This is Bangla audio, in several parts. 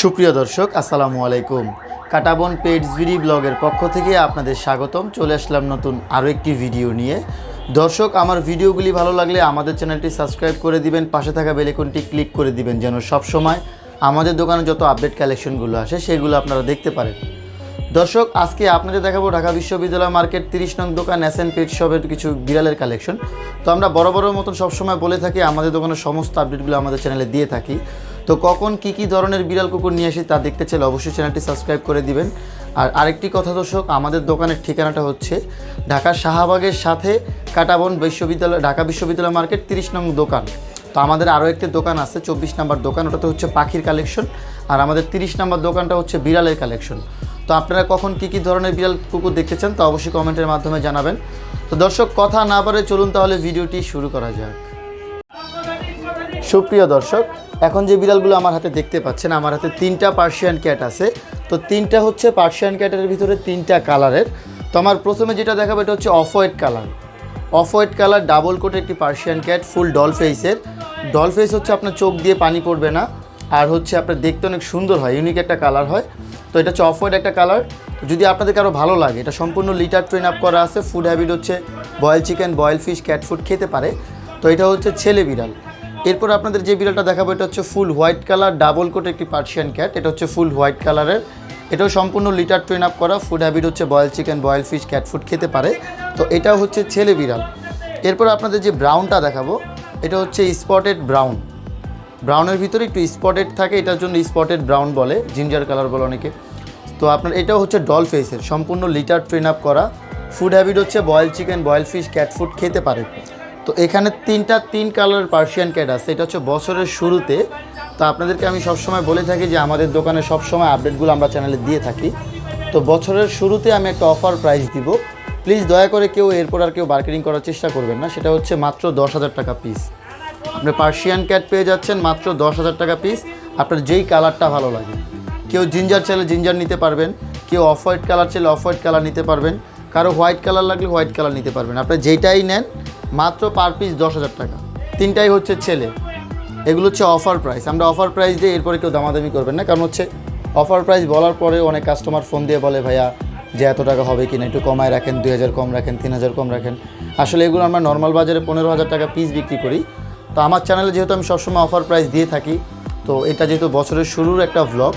সুপ্রিয় দর্শক, আসসালামু আলাইকুম। কাটাবন পেডস ভিডি ব্লগের পক্ষ থেকে আপনাদের স্বাগতম। চলে আসলাম নতুন আরও একটি ভিডিও নিয়ে। দর্শক, আমার ভিডিওগুলি ভালো লাগলে আমাদের চ্যানেলটি সাবস্ক্রাইব করে দিবেন, পাশে থাকা বেলেকনটি ক্লিক করে দিবেন যেন সব সময় আমাদের দোকানে যত আপডেট কালেকশনগুলো আসে, সেগুলো আপনারা দেখতে পারেন। দর্শক, আজকে আপনাদের দেখাবো ঢাকা বিশ্ববিদ্যালয় মার্কেট তিরিশ নং দোকান এন পেট শপের কিছু বিড়ালের কালেকশন। তো আমরা বড় বড় মতন সবসময় বলে থাকি, আমাদের দোকানের সমস্ত আপডেটগুলো আমাদের চ্যানেলে দিয়ে থাকি। তো কখন কি কি ধরনের বিড়াল কুকুর নিয়ে আসি তা দেখতে চাইলে অবশ্যই চ্যানেলটি সাবস্ক্রাইব করে দিবেন। আর আরেকটি কথা দর্শক, আমাদের দোকানের ঠিকানাটা হচ্ছে ঢাকা শাহবাগের সাথে কাটাবন বিশ্ববিদ্যালয়, ঢাকা বিশ্ববিদ্যালয় মার্কেট তিরিশ নং দোকান। তো আমাদের আরও একটি দোকান আছে, চব্বিশ নাম্বার দোকান, ওটাতে হচ্ছে পাখির কালেকশন। আর আমাদের তিরিশ নাম্বার দোকানটা হচ্ছে বিড়ালের কালেকশন। তো আপনারা কখন কী কী ধরনের বিড়াল কুকুর দেখতে চান তো অবশ্যই কমেন্টের মাধ্যমে জানাবেন। তো দর্শক, কথা না পারে চলুন তাহলে ভিডিওটি শুরু করা যাক। সুপ্রিয় দর্শক এখন যে বিড়ালগুলো আমার হাতে দেখতে পাচ্ছেন, আমার হাতে তিনটা পার্সিয়ান ক্যাট আছে। তো তিনটা হচ্ছে পার্সিয়ান ক্যাটের ভিতরে তিনটা কালারের তো আমার প্রথমে যেটা দেখাবো, এটা হচ্ছে off white colour off white colour double কোটের একটি পার্সিয়ান ক্যাট ফুল ডল ফেসের ডল ফেস হচ্ছে আপনার চোখ দিয়ে পানি পড়বে না, আর হচ্ছে আপনার দেখতে অনেক সুন্দর হয় ইউনিক একটা কালার হয়। তো এটা হচ্ছে অফ হোয়াইট একটা কালার যদি আপনাদের কারও ভালো লাগে, এটা সম্পূর্ণ লিটার ট্রেন আপ করা আছে। ফুড হ্যাবিট হচ্ছে boil chicken boil fish cat food খেতে পারে। তো এটা হচ্ছে ছেলে বিড়াল। এরপর আপনাদের যে বিড়ালটা দেখাবো, এটা হচ্ছে full white colour, double coat একটি পার্সিয়ান ক্যাট। এটা হচ্ছে ফুল হোয়াইট কালারের। এটাও সম্পূর্ণ লিটার ট্রেন আপ করা, ফুড হ্যাবিট হচ্ছে boil chicken, boil fish, cat food খেতে পারে। তো এটাও হচ্ছে ছেলে বিড়াল। এরপর আপনাদের যে ব্রাউনটা দেখাবো, এটা হচ্ছে স্পটেড ব্রাউন। ব্রাউনের ভিতরে একটু স্পটেড থাকে, এটার জন্য স্পটেড ব্রাউন বলে, জিঞ্জার কালার বলে অনেকে। তো আপনার, এটাও হচ্ছে ডল ফেসের, সম্পূর্ণ লিটার ট্রেন আপ করা। ফুড হ্যাবিট হচ্ছে boil chicken, boil fish, cat food খেতে পারে। তো এখানে তিনটা, তিন কালারের পার্সিয়ান ক্যাট আছে। এটা হচ্ছে বছরের শুরুতে। তো আপনাদেরকে আমি সবসময় বলে থাকি যে আমাদের দোকানে সবসময় আপডেটগুলো আমরা চ্যানেলে দিয়ে থাকি। তো বছরের শুরুতে আমি একটা অফার প্রাইস দিব। প্লিজ দয়া করে কেউ এরপর আর কেউ মার্কেটিং করার চেষ্টা করবেন না। সেটা হচ্ছে মাত্র দশ হাজার টাকা পিস আপনি পার্সিয়ান ক্যাট পেয়ে যাচ্ছেন মাত্র দশ হাজার টাকা পিস আপনার যেই কালারটা ভালো লাগে। কেউ জিঞ্জার চাইলে জিঞ্জার নিতে পারবেন। কেউ অফ হোয়াইট কালার চাইলে অফ হোয়াইট কালার নিতে পারবেন। কারও হোয়াইট কালার লাগলে হোয়াইট কালার নিতে পারবেন। আপনি যেইটাই নেন মাত্র পার পিস দশ হাজার টাকা। তিনটাই হচ্ছে ছেলে। এগুলো হচ্ছে অফার প্রাইস আমরা অফার প্রাইস দিয়ে এরপরে কেউ দামাদামি করবেন না। কারণ হচ্ছে অফার প্রাইস বলার পরে অনেক কাস্টমার ফোন দিয়ে বলে, ভাইয়া, যে এত টাকা হবে কিনা? একটু কমায় রাখেন, দুই হাজার কম রাখেন, তিন হাজার কম রাখেন। আসলে এগুলো আমরা নর্মাল বাজারে পনেরো হাজার টাকা পিস বিক্রি করি। তো আমার চ্যানেলে যেহেতু আমি সবসময় অফার প্রাইস দিয়ে থাকি, তো এটা যেহেতু বছরের শুরুর একটা ভ্লগ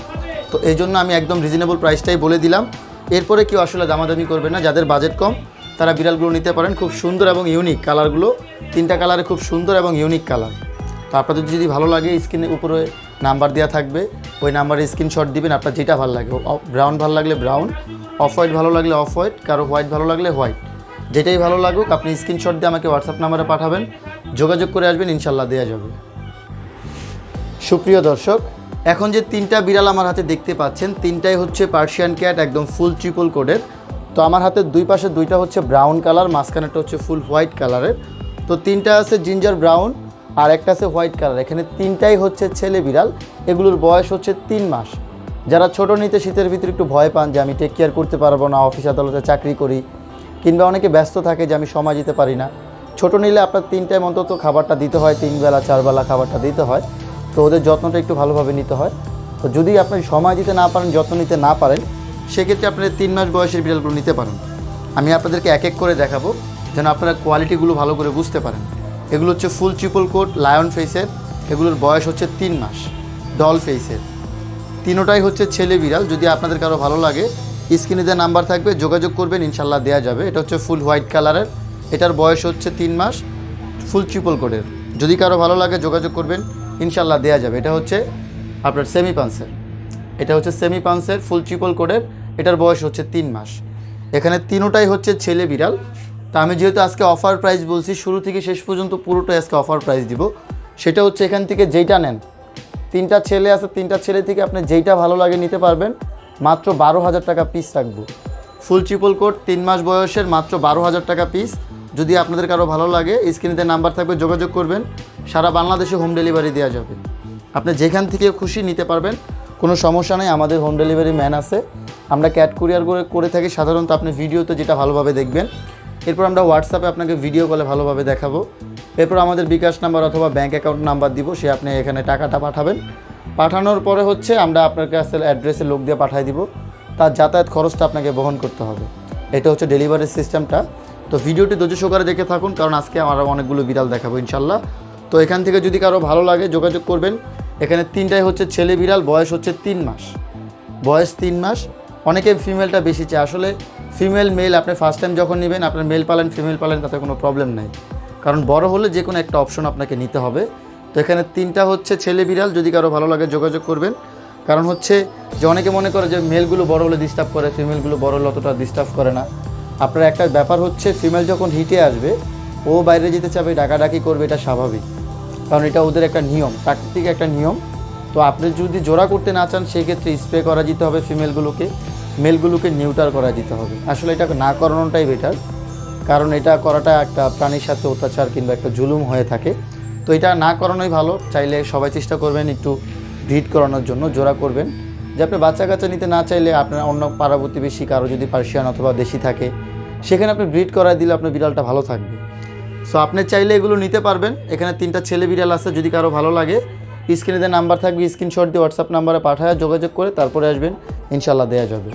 তো এই জন্য আমি একদম রিজনেবল প্রাইসটাই বলে দিলাম। এরপরে কেউ আসলে দামাদামি করবে না। যাদের বাজেট কম তারা বিড়ালগুলো নিতে পারেন, খুব সুন্দর এবং ইউনিক কালারগুলো। তিনটা কালারে খুব সুন্দর এবং ইউনিক কালার। তো আপনাদের যদি ভালো লাগে স্ক্রিনের উপরে নাম্বার দেওয়া থাকবে। ওই নাম্বারে স্ক্রিনশট দিবেন, আপনার যেটা ভালো লাগে। ব্রাউন ভালো লাগলে ব্রাউন অফ হোয়াইট ভালো লাগলে অফ হোয়াইট কারও হোয়াইট ভালো লাগলে হোয়াইট যেটাই ভালো লাগুক, আপনি স্ক্রিনশট দিয়ে আমাকে হোয়াটসঅ্যাপ নাম্বারে পাঠাবেন। যোগাযোগ করে আসবেন, ইনশাল্লাহ দেওয়া যাবে। সুপ্রিয় দর্শক, এখন যে তিনটা বিড়াল আমার হাতে দেখতে পাচ্ছেন, তিনটাই হচ্ছে পার্সিয়ান ক্যাট একদম ফুল ট্রিপল কোডের তো আমার হাতের দুই পাশে দুইটা হচ্ছে ব্রাউন কালার মাঝখানেটা হচ্ছে ফুল হোয়াইট কালারের তো তিনটা আছে জিঞ্জার ব্রাউন আর একটা আছে হোয়াইট কালার এখানে তিনটাই হচ্ছে ছেলে বিড়াল। এগুলোর বয়স হচ্ছে তিন মাস। যারা ছোট নিতে শীতের ভিতরে একটু ভয় পান যে আমি টেক কেয়ার করতে পারব না অফিস আদালতে চাকরি করি, কিংবা অনেকে ব্যস্ত থাকে যে আমি সময় দিতে পারি না। ছোট নিলে আপনার তিন টাইম অন্তত খাবারটা দিতে হয়, তিন বেলা, চার বেলা খাবারটা দিতে হয়। তো ওদের যত্নটা একটু ভালোভাবে নিতে হয়। তো যদি আপনি সময় দিতে না পারেন, যত্ন নিতে না পারেন সেক্ষেত্রে আপনারা তিন মাস বয়সের বিড়ালগুলো নিতে পারেন। আমি আপনাদেরকে এক এক করে দেখাবো, যেন আপনারা কোয়ালিটিগুলো ভালো করে বুঝতে পারেন। এগুলো হচ্ছে ফুল ট্রিপল কোট, লায়ন ফেসের, এগুলোর বয়স হচ্ছে তিন মাস, ডল ফেসের। তিনোটাই হচ্ছে ছেলে বিড়াল, যদি আপনাদের কারও ভালো লাগে, স্ক্রিনে দেওয়া নাম্বার থাকবে, যোগাযোগ করবেন ইনশাল্লাহ দেওয়া যাবে। এটা হচ্ছে ফুল হোয়াইট কালারের, এটার বয়স হচ্ছে তিন মাস, ফুল ট্রিপল কোডের যদি কারও ভালো লাগে, যোগাযোগ করবেন ইনশাল্লাহ দেওয়া যাবে। এটা হচ্ছে আপনার সেমি পান্সের এটা হচ্ছে সেমি পান্সের ফুল ট্রিপল কোডের এটার বয়স হচ্ছে তিন মাস। এখানে তিনোটাই হচ্ছে ছেলে বিড়াল। তা আমি যেহেতু আজকে অফার প্রাইস বলছি, শুরু থেকে শেষ পর্যন্ত পুরোটাই আজকে অফার প্রাইস দিব। সেটা হচ্ছে এখান থেকে যেইটা নেন, তিনটা ছেলে আছে, তিনটা ছেলে থেকে আপনি যেইটা ভালো লাগে নিতে পারবেন, মাত্র বারো হাজার টাকা পিস রাখব। ফুল ট্রিপল কোট তিন মাস বয়সের, মাত্র বারো হাজার টাকা পিস যদি আপনাদের কারও ভালো লাগে স্ক্রিনেতে নাম্বার থাকবে, যোগাযোগ করবেন। সারা বাংলাদেশে হোম ডেলিভারি দেওয়া যাবে। আপনি যেখান থেকে খুশি নিতে পারবেন কোনো সমস্যা নেই, আমাদের হোম ডেলিভারি ম্যান আছে। আমরা ক্যাট কুরিয়ার করে করে থাকি, সাধারণত আপনি ভিডিওতে যেটা ভালোভাবে দেখবেন। এরপর আমরা হোয়াটসঅ্যাপে আপনাকে ভিডিও কলে ভালোভাবে দেখাবো। এরপর আমাদের বিকাশ নাম্বার অথবা ব্যাঙ্ক অ্যাকাউন্ট নাম্বার দিব, সে আপনি এখানে টাকাটা পাঠাবেন। পাঠানোর পরে হচ্ছে আমরা আপনার কাছে অ্যাড্রেসে লোক দিয়ে পাঠিয়ে দিব। তার যাতায়াত খরচটা আপনাকে বহন করতে হবে। এটা হচ্ছে ডেলিভারি সিস্টেমটা তো ভিডিওটি ধৈর্য সহকারে দেখে থাকুন, কারণ আজকে আমরা অনেকগুলো বিড়াল দেখাবো ইনশাল্লাহ। তো এখান থেকে যদি কারও ভালো লাগে, যোগাযোগ করবেন। এখানে তিনটাই হচ্ছে ছেলে বিড়াল, বয়স হচ্ছে তিন মাস। বয়স তিন মাস, অনেকে ফিমেলটা বেশি চায়। আসলে ফিমেল মেল আপনি ফার্স্ট টাইম যখন নেবেন, আপনার মেল পালেন ফিমেল পালেন, তাতে কোনো প্রবলেম নেই। কারণ বড় হলে যে কোনো একটা অপশন আপনাকে নিতে হবে। তো এখানে তিনটা হচ্ছে ছেলে বিড়াল, যদি কারও ভালো লাগে যোগাযোগ করবেন। কারণ হচ্ছে যে অনেকে মনে করে যে মেলগুলো বড় হলে ডিস্টার্ব করে ফিমেলগুলো বড় হলে অতটা ডিস্টার্ব করে না। আপনার একটা ব্যাপার হচ্ছে ফিমেল যখন হিটে আসবে, ও বাইরে যেতে চাবে, ডাকাডাকি করবে, এটা স্বাভাবিক। কারণ এটা ওদের একটা নিয়ম, প্রাকৃতিক একটা নিয়ম। তো আপনি যদি জোড়া করতে না চান সেই ক্ষেত্রে স্প্রে করা যেতে হবে ফিমেলগুলোকে মেলগুলোকে নিউটার করা যেতে হবে। আসলে এটা না করানোটাই বেটার কারণ এটা করাটা একটা প্রাণীর সাথে অত্যাচার কিংবা একটা জুলুম হয়ে থাকে। তো এটা না করানোই ভালো, চাইলে সবাই চেষ্টা করবেন একটু ব্রিড করানোর জন্য, জোড়া করবেন। যে আপনি বাচ্চা কাচ্চা নিতে না চাইলে আপনার অন্য পাড়া প্রতিবেশী কারও যদি পার্সিয়ান অথবা দেশি থাকে, সেখানে আপনি ব্রিড করায় দিলে আপনার বিড়ালটা ভালো থাকবে। সো আপনি চাইলে এগুলো নিতে পারবেন। এখানে তিনটা ছেলে বিড়াল আছে, যদি কারও ভালো লাগে। স্ক্রিনে নাম্বার থাকবে স্ক্রিনশট দিয়ে হোয়াটসঅ্যাপ নাম্বারে পাঠায়, যোগাযোগ করে তারপরে আসবেন। ইনশাল্লাহ দেওয়া যাবে।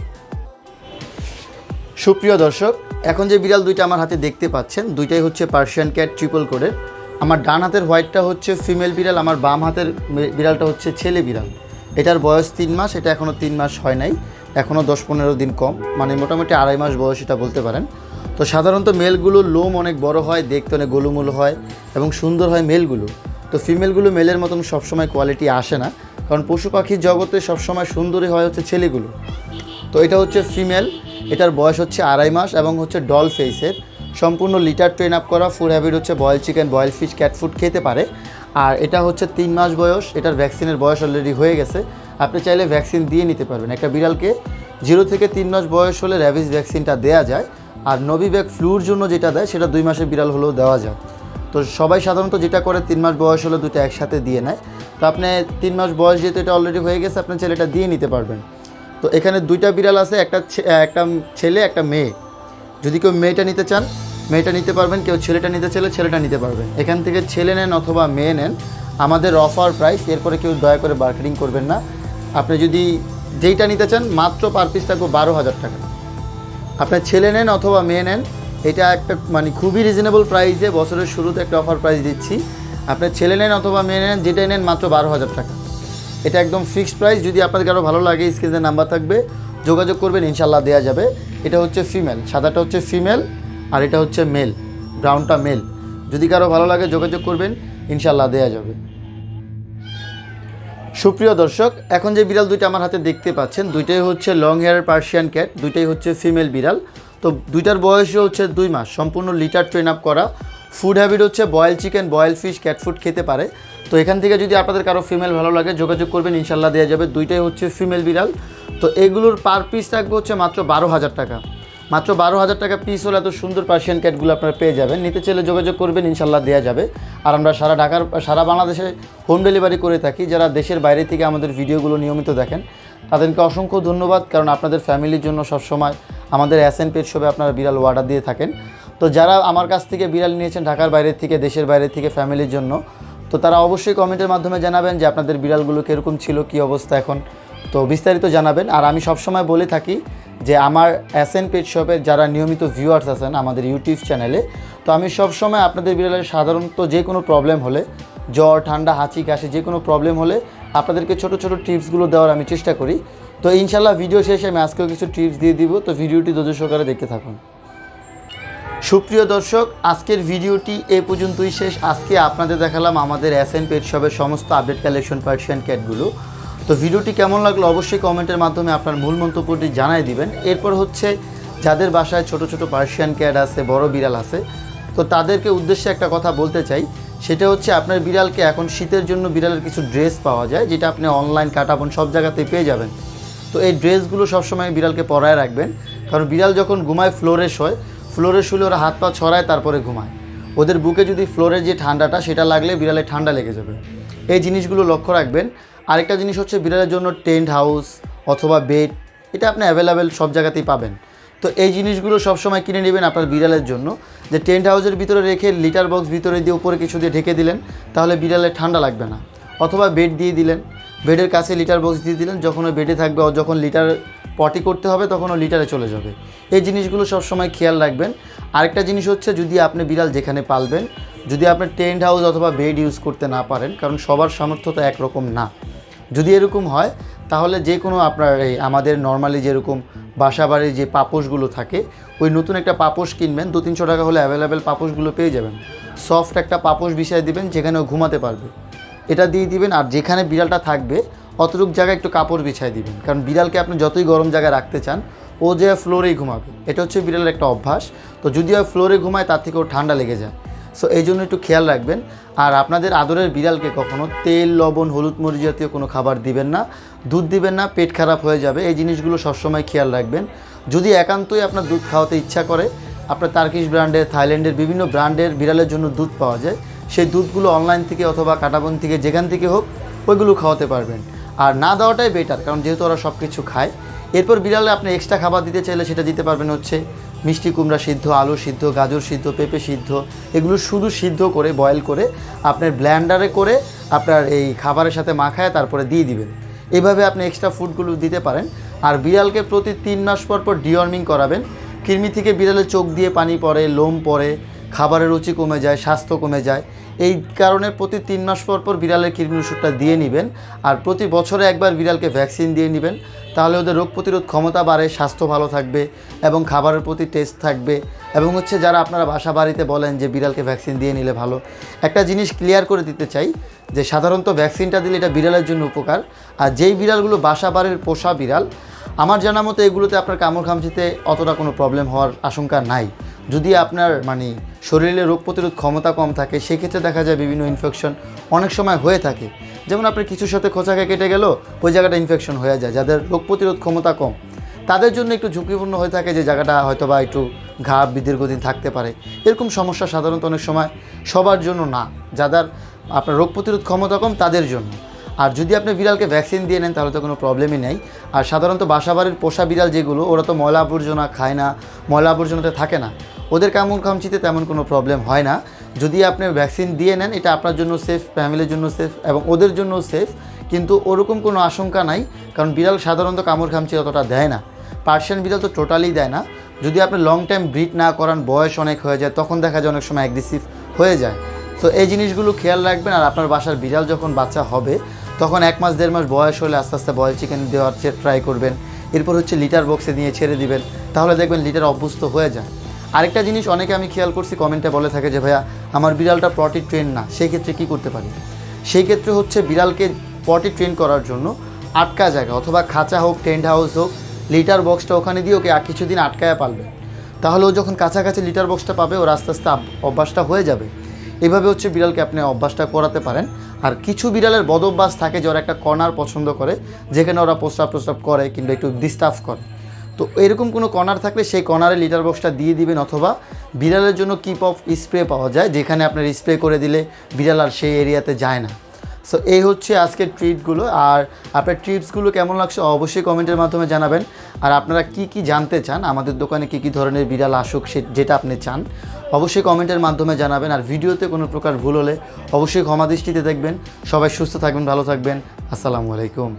সুপ্রিয় দর্শক, এখন যে বিড়াল দুইটা আমার হাতে দেখতে পাচ্ছেন, দুইটাই হচ্ছে পার্সিয়ান ক্যাট ট্রিপল করে আমার ডান হাতের হোয়াইটটা হচ্ছে ফিমেল বিড়াল, আমার বাম হাতের বিড়ালটা হচ্ছে ছেলে বিড়াল। এটার বয়স তিন মাস, এটা এখনও তিন মাস হয় নাই। এখনও দশ পনেরো দিন কম মানে মোটামুটি আড়াই মাস বয়স এটা বলতে পারেন। তো সাধারণত মেলগুলোর লোম অনেক বড় হয়, দেখতে অনেক গোলুমুলো হয় এবং সুন্দর হয় মেলগুলো। তো ফিমেলগুলো মেলের মতন সবসময় কোয়ালিটি আসে না, কারণ পশু পাখির জগতে সবসময় সুন্দরই হয় হচ্ছে ছেলেগুলো। তো এটা হচ্ছে ফিমেল, এটার বয়স হচ্ছে আড়াই মাস এবং হচ্ছে ডল ফেসের সম্পূর্ণ লিটার ট্রেন আপ করা ফুড হ্যাবিট হচ্ছে boil chicken boil fish cat food খেতে পারে। আর এটা হচ্ছে তিন মাস বয়স, এটার ভ্যাকসিনের বয়স অলরেডি হয়ে গেছে। আপনি চাইলে ভ্যাকসিন দিয়ে নিতে পারবেন। একটা বিড়ালকে জিরো থেকে তিন মাস বয়স হলে র্যাবিস ভ্যাকসিনটা দেওয়া যায়। আর নবিব্যাক ফ্লুর জন্য যেটা দেয়, সেটা দুই মাসের বিড়াল হলেও দেওয়া যায়। তো সবাই সাধারণত যেটা করে, তিন মাস বয়স হলে দুটো একসাথে দিয়ে নেয়। তো আপনি তিন মাস বয়স যেহেতু এটা অলরেডি হয়ে গেছে, আপনি ছেলেটা দিয়ে নিতে পারবেন। তো এখানে দুইটা বিড়াল আছে, একটা একটা ছেলে, একটা মেয়ে। যদি কেউ মেয়েটা নিতে চান, মেয়েটা নিতে পারবেন, কেউ ছেলেটা নিতে চাইলে ছেলেটা নিতে পারবেন। এখান থেকে ছেলে নেন অথবা মেয়ে নেন, আমাদের অফার প্রাইস এরপরে কেউ দয়া করে মার্কেটিং করবেন না। আপনি যদি যেইটা নিতে চান, মাত্র পার পিস থাকবে বারো হাজার টাকা। আপনার ছেলে নেন অথবা মেয়ে নেন, এটা একটা মানে খুবই রিজনেবল প্রাইসে বছরের শুরুতে একটা অফার প্রাইস দিচ্ছি। আপনার ছেলে নেন অথবা মেয়ে নেন, যেটাই নেন মাত্র বারো হাজার টাকা। এটা একদম ফিক্সড প্রাইস যদি আপনাদের কারও ভালো লাগে স্ক্রিনে নাম্বার থাকবে, যোগাযোগ করবেন ইনশাল্লাহ দেওয়া যাবে। এটা হচ্ছে ফিমেল সাদাটা হচ্ছে ফিমেল আর এটা হচ্ছে মেল ব্রাউনটা মেল যদি কারও ভালো লাগে, যোগাযোগ করবেন ইনশাল্লাহ দেওয়া যাবে। সুপ্রিয় দর্শক, এখন যে বিড়াল দুইটা আমার হাতে দেখতে পাচ্ছেন, দুইটাই হচ্ছে লং হেয়ার পার্সিয়ান ক্যাট দুইটাই হচ্ছে ফিমেল বিড়াল। তো দুইটার বয়সই হচ্ছে দুই মাস, সম্পূর্ণ লিটার ট্রেন আপ করা। ফুড হ্যাবিট হচ্ছে boil chicken boil fish cat food খেতে পারে। তো এখান থেকে যদি আপনাদের কারও ফিমেল ভালো লাগে, যোগাযোগ করবেন ইনশাল্লাহ দেওয়া যাবে। দুইটাই হচ্ছে ফিমেল বিড়াল। তো এগুলোর পার পিস থাকবে হচ্ছে মাত্র বারো হাজার টাকা। মাত্র বারো হাজার টাকা পিস হলে এত সুন্দর পার্সিয়ান ক্যাটগুলো আপনারা পেয়ে যাবেন। নিতে চাইলে যোগাযোগ করবেন, ইনশাল্লাহ দেওয়া যাবে। আর আমরা সারা ঢাকার, সারা বাংলাদেশে হোম ডেলিভারি করে থাকি। যারা দেশের বাইরে থেকে আমাদের ভিডিওগুলো নিয়মিত দেখেন, তাদেরকে অসংখ্য ধন্যবাদ। কারণ আপনাদের ফ্যামিলির জন্য সবসময় আমাদের অ্যাসেন পেজ শপে আপনারা বিড়াল অর্ডার দিয়ে থাকেন। তো যারা আমার কাছ থেকে বিড়াল নিয়েছেন, ঢাকার বাইরে থেকে, দেশের বাইরে থেকে ফ্যামিলির জন্য, তো তারা অবশ্যই কমেন্টের মাধ্যমে জানাবেন যে আপনাদের বিড়ালগুলো কীরকম ছিল, কী অবস্থা এখন। তো বিস্তারিত জানাবেন। আর আমি সবসময় বলে থাকি যে আমার অ্যাসেন পেজ শপের যারা নিয়মিত ভিউয়ার্স আছেন আমাদের ইউটিউব চ্যানেলে তো আমি সবসময় আপনাদের বিড়ালের সাধারণত যে কোনো প্রবলেম হলে, জ্বর, ঠান্ডা, হাঁচি, কাশি, যে কোনো প্রবলেম হলে আপনাদেরকে ছোট ছোট টিপসগুলো দেওয়ার আমি চেষ্টা করি। তো ইনশাল্লাহ ভিডিও শেষে আমি আজকেও কিছু টিপস দিয়ে দিব, তো ভিডিওটি ধৈর্য সহকারে দেখতে থাকুন। সুপ্রিয় দর্শক, আজকের ভিডিওটি এ পর্যন্তই শেষ। আজকে আপনাদের দেখালাম আমাদের অ্যাসেন পেট শপের সমস্ত আপডেট কালেকশন পার্সিয়ান ক্যাটগুলো তো ভিডিওটি কেমন লাগল অবশ্যই কমেন্টের মাধ্যমে আপনার মূল মন্তব্যটি জানাই দিবেন। এরপর হচ্ছে যাদের বাসায় ছোট ছোট পার্সিয়ান ক্যাট আছে, বড় বিড়াল আছে, তো তাদেরকে উদ্দেশ্যে একটা কথা বলতে চাই। সেটা হচ্ছে আপনার বিড়ালকে এখন শীতের জন্য বিড়ালের কিছু ড্রেস পাওয়া যায়, যেটা আপনি অনলাইন কাটাবন, সব জায়গাতেই পেয়ে যাবেন। তো এই ড্রেসগুলো সবসময় বিড়ালকে পরায় রাখবেন। কারণ বিড়াল যখন ঘুমায় ফ্লোরে শোয় ফ্লোরে শুলে ওরা হাত পা ছড়ায়, তারপরে ঘুমায়। ওদের বুকে যদি ফ্লোরের যে ঠান্ডাটা, সেটা লাগলে বিড়ালে ঠান্ডা লেগে যাবে। এই জিনিসগুলো লক্ষ্য রাখবেন। আরেকটা জিনিস হচ্ছে বিড়ালের জন্য টেন্ট হাউস অথবা বেড, এটা আপনি অ্যাভেলেবেল সব জায়গাতেই পাবেন। তো এই জিনিসগুলো সবসময় কিনে নেবেন আপনার বিড়ালের জন্য। যে টেন্ট হাউসের ভিতরে রেখে লিটার বক্স ভিতরে দিয়ে উপরে কিছু দিয়ে ঢেকে দিলেন, তাহলে বিড়ালের ঠান্ডা লাগবে না। অথবা বেড দিয়ে দিলেন, বেডের কাছে লিটার বক্স দিয়ে দিলেন, যখন ওই বেডে থাকবে যখন লিটার পটি করতে হবে, তখন ও লিটারে চলে যাবে। এই জিনিসগুলো সবসময় খেয়াল রাখবেন। আরেকটা জিনিস হচ্ছে যদি আপনি বিড়াল যেখানে পালবেন, যদি আপনি টেন্ট হাউস অথবা বেড ইউজ করতে না পারেন, কারণ সবার সামর্থ্য তো একরকম না। যদি এরকম হয়, তাহলে যে কোনো আপনার এই আমাদের নর্মালি যেরকম বাসা বাড়ির যে পাপোশগুলো থাকে, ওই নতুন একটা পাপোশ কিনবেন, দু তিনশো টাকা হলে অ্যাভেলেবেল পাপোশগুলো পেয়ে যাবেন। সফট একটা পাপোশ বিছায় দিবেন যেখানে ঘুমাতে পারবে। এটা দিয়ে দিবেন, আর যেখানে বিড়ালটা থাকবে, অতটুক জায়গায় একটু কাপড় বিছায় দিবেন। কারণ বিড়ালকে আপনি যতই গরম জায়গায় রাখতে চান, ও যে ফ্লোরেই ঘুমাবে। এটা হচ্ছে বিড়ালের একটা অভ্যাস। তো যদি ফ্লোরে ঘুমায়, তার থেকে ও ঠান্ডা লেগে যায়। সো এই জন্য একটু খেয়াল রাখবেন। আর আপনাদের আদরের বিড়ালকে কখনো তেল, লবণ, হলুদ মরিচ জাতীয় কোনো খাবার দিবেন না। দুধ দিবেন না, পেট খারাপ হয়ে যাবে। এই জিনিসগুলো সবসময় খেয়াল রাখবেন। যদি একান্তই আপনার দুধ খাওয়াতে ইচ্ছা করে, আপনার তার্কিশ ব্র্যান্ডের থাইল্যান্ডের বিভিন্ন ব্র্যান্ডের বিড়ালের জন্য দুধ পাওয়া যায়, সেই দুধগুলো অনলাইন থেকে অথবা কাটাবন থেকে যেখান থেকে হোক, ওইগুলো খাওয়াতে পারবেন। আর না দেওয়াটাই বেটার কারণ যেহেতু ওরা সব কিছু খায় এরপর বিড়ালে আপনি এক্সট্রা খাবার দিতে চাইলে সেটা দিতে পারবেন হচ্ছে মিষ্টি কুমড়া সিদ্ধ, আলু সিদ্ধ, গাজর সিদ্ধ, পেঁপে সিদ্ধ, এগুলো শুধু সিদ্ধ করে বয়েল করে আপনার ব্ল্যান্ডারে করে আপনার এই খাবারের সাথে মাখায় তারপরে দিয়ে দিবেন। এইভাবে আপনি এক্সট্রা ফুডগুলো দিতে পারেন। আর বিড়ালকে প্রতি তিন মাস পর পর ডিওয়ার্মিং করাবেন। কৃমি থেকে বিড়ালের চোখ দিয়ে পানি পড়ে, লোম পড়ে, খাবারের রুচি কমে যায়, স্বাস্থ্য কমে যায়। এই কারণে প্রতি তিন মাস পর পর বিড়ালের কৃমি ওষুধটা দিয়ে নেবেন। আর প্রতি বছরে একবার বিড়ালকে ভ্যাকসিন দিয়ে নেবেন। তাহলে ওদের রোগ প্রতিরোধ ক্ষমতা বাড়ে, স্বাস্থ্য ভালো থাকবে এবং খাবারের প্রতি টেস্ট থাকবে এবং হচ্ছে যারা আপনারা বাসা বাড়িতে বলেন যে, বিড়ালকে ভ্যাকসিন দিয়ে নিলে ভালো। একটা জিনিস ক্লিয়ার করে দিতে চাই যে, সাধারণত ভ্যাকসিনটা দিলে এটা বিড়ালের জন্য উপকার। আর যেই বিড়ালগুলো বাসা বাড়ির পোষা বিড়াল, আমার জানা মতো এগুলোতে আপনার কামড় খামচিতে অতটা কোনো প্রবলেম হওয়ার আশঙ্কা নাই। যদি আপনার মানে শরীরে রোগ প্রতিরোধ ক্ষমতা কম থাকে, সেক্ষেত্রে দেখা যায় বিভিন্ন ইনফেকশন অনেক সময় হয়ে থাকে। যেমন আপনার কিছুর সাথে খোঁচাকে কেটে গেল, ওই জায়গাটা ইনফেকশন হয়ে যায়, যাদের রোগ প্রতিরোধ ক্ষমতা কম। তাদের জন্য একটু ঝুঁকিপূর্ণ হয়ে থাকে যে জায়গাটা হয়তো বা একটু ঘা দীর্ঘদিন থাকতে পারে। এরকম সমস্যা সাধারণত অনেক সময় সবার জন্য না, যাদের আপনার রোগ প্রতিরোধ ক্ষমতা কম, তাদের জন্য। আর যদি আপনি বিড়ালকে ভ্যাকসিন দিয়ে নেন, তাহলে তো কোনো প্রবলেমই নেই। আর সাধারণত বাসাবাড়ির পোষা বিড়াল যেগুলো, ওরা তো ময়লা আবর্জনা খায় না, ময়লা আবর্জনাতে থাকে না। ওদের কেমন খামচিতে তেমন কোনো প্রবলেম হয় না। যদি আপনি ভ্যাকসিন দিয়ে নেন, এটা আপনার জন্য সেফ ফ্যামিলির জন্য সেফ এবং ওদের জন্য সেফ কিন্তু ওরকম কোনো আশঙ্কা নাই, কারণ বিড়াল সাধারণত কামড় খামচি অতটা দেয় না। পার্সিয়ান বিড়াল তো টোটালি দেয় না। যদি আপনি লং টাইম ব্রিড না করান, বয়স অনেক হয়ে যায়, তখন দেখা যায় অনেক সময় অ্যাগ্রেসিভ হয়ে যায়। তো এই জিনিসগুলো খেয়াল রাখবেন, আর আপনার বাসার বিড়াল যখন বাচ্চা হবে, তখন এক মাস, দেড় মাস বয়স হলে আস্তে আস্তে বয়েল চিকেন দেওয়ার ট্রাই করবেন। এরপর হচ্ছে লিটার বক্সে নিয়ে ছেড়ে দিবেন। তাহলে দেখবেন লিটার অভ্যস্ত হয়ে যায়। আরেকটা জিনিস অনেকে আমি খেয়াল করছি কমেন্টে বলে থাকে যে, ভাইয়া, আমার বিড়ালটা পটি ট্রেন না, সেই ক্ষেত্রে কী করতে পারি? সেই ক্ষেত্রে হচ্ছে বিড়ালকে পটি ট্রেন করার জন্য আটকা জায়গা, অথবা খাঁচা হোক টেন্ট হাউস হোক লিটার বক্সটা ওখানে দিয়ে ওকে কিছুদিন আটকায়া পালবে। তাহলে ও যখন কাছাকাছি লিটার বক্সটা পাবে, ওর আস্তে আস্তে অভ্যাসটা হয়ে যাবে। এভাবে হচ্ছে বিড়ালকে আপনি অভ্যাসটা করাতে পারেন। আর কিছু বিড়ালের বদ অভ্যাস থাকে যে, ওরা একটা কর্নার পছন্দ করে, যেখানে ওরা প্রস্রাব প্রস্রাব করে, কিংবা একটু ডিস্টার্ব করে। তো এরকম কোনো কর্নার থাকলে সেই কর্নারে লিটার বক্সটা দিয়ে দিবেন অথবা বিড়ালের জন্য কিপ অফ স্প্রে পাওয়া যায়, যেখানে আপনার স্প্রে করে দিলে বিড়াল আর সেই এরিয়াতে যায় না। সো এই হচ্ছে আজকের ট্রিটগুলো আর আপনার ট্রিপসগুলো কেমন লাগছে অবশ্যই কমেন্টের মাধ্যমে জানাবেন। আর আপনারা কি কি জানতে চান, আমাদের দোকানে কি কি ধরনের বিড়াল আসুক সে, যেটা আপনি চান, অবশ্যই কমেন্টের মাধ্যমে জানাবেন। আর ভিডিওতে কোনো প্রকার ভুল হলে অবশ্যই ক্ষমা দৃষ্টিতে দেখবেন। সবাই সুস্থ থাকবেন, ভালো থাকবেন। আসসালামু আলাইকুম।